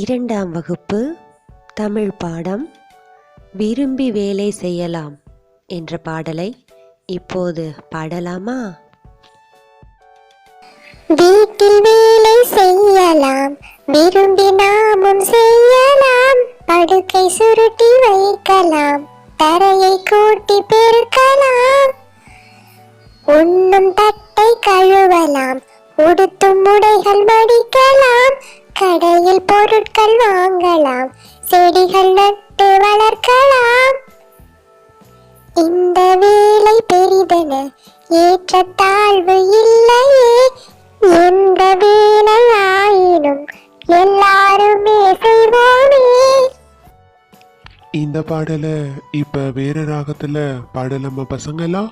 இரண்டாம் வகுப்பு தமிழ் பாடம் விரும்பி வேலை செய்யலாம் என்ற பாடலை இப்போது பாடலாமா? வீட்டில் வேலை செய்யலாம் விரும்பி நாமும் செய்யலாம் படுக்கை சுருட்டி வைக்கலாம் தரையை கூட்டி பெருக்கலாம் உண்ணும் தட்டை கழுவலாம் உடுத்தும் உடைகள் மடிக்கலாம் கடையில் பொருட்கள் வாங்கலாம் செடிகள் நட்டு வளர்க்கலாம். இந்த வேலை பெரிதென ஏற்றத்தாழ்வு இல்லையே. எந்த வேலை ஆயினும் எல்லாருமே செய்வோமே. இந்த பாடலை இப்ப வேற ராகத்துல பாடலாமா பசங்களா?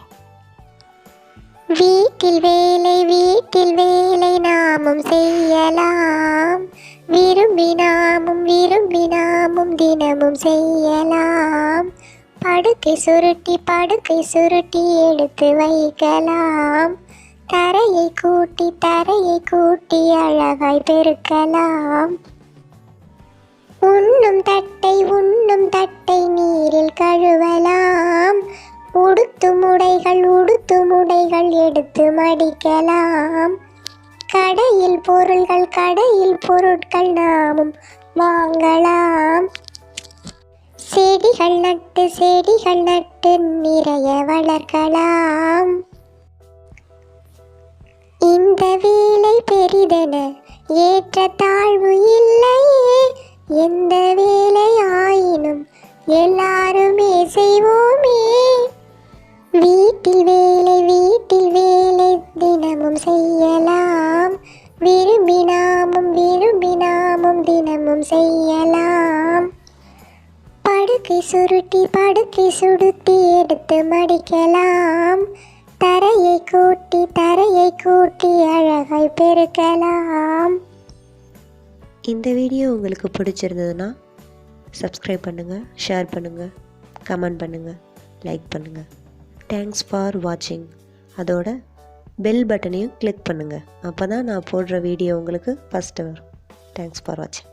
வீட்டில் வேலை வீட்டில் வேலை நாமும் செய்யலாம். விரும்பி நாமும் விரும்பி நாமும் தினமும் செய்யலாம். படுக்கை சுருட்டி படுக்கை சுருட்டி எடுத்து வைக்கலாம். தரையை கூட்டி தரையை கூட்டி அழகாய் பெருக்கலாம். உண்ணும் தட்டை உண்ணும் தட்டை உடுத்தும் உடுத்துமுடைகள் எடுத்து மடிக்கலாம். கடையில் பொருள்கள் கடையில் பொருட்கள் நாமும் வாங்கலாம். செடிகள் நட்டு செடிகள் நட்டு நிறைய வளர்க்கலாம். இந்த வேலை பெரிதென ஏற்ற தாழ்வு இல்லையே. எந்த வேலை ஆயினும் எல்லா வீட்டில் வேலை வீட்டில் வேலை தினமும் செய்யலாம். விரும்பினாமும் விரும்பினாமும் தினமும் செய்யலாம். படுக்கை சுருட்டி படுக்கை சுடுத்தி எடுத்து மடிக்கலாம். தரையை கூட்டி தரையை கூட்டி அழகாய் பெருக்கலாம். இந்த வீடியோ உங்களுக்கு பிடிச்சிருந்ததுன்னா சப்ஸ்கிரைப் பண்ணுங்கள் ஷேர் பண்ணுங்கள் கமெண்ட் பண்ணுங்கள் லைக் பண்ணுங்கள் தேங்க்ஸ் ஃபார் வாட்சிங் அதோட பெல் பட்டனையும் கிளிக் பண்ணுங்கள் அப்போ தான் நான் போடுற வீடியோ உங்களுக்கு ஃபஸ்ட்டு வரும். தேங்க்ஸ் ஃபார் வாட்சிங்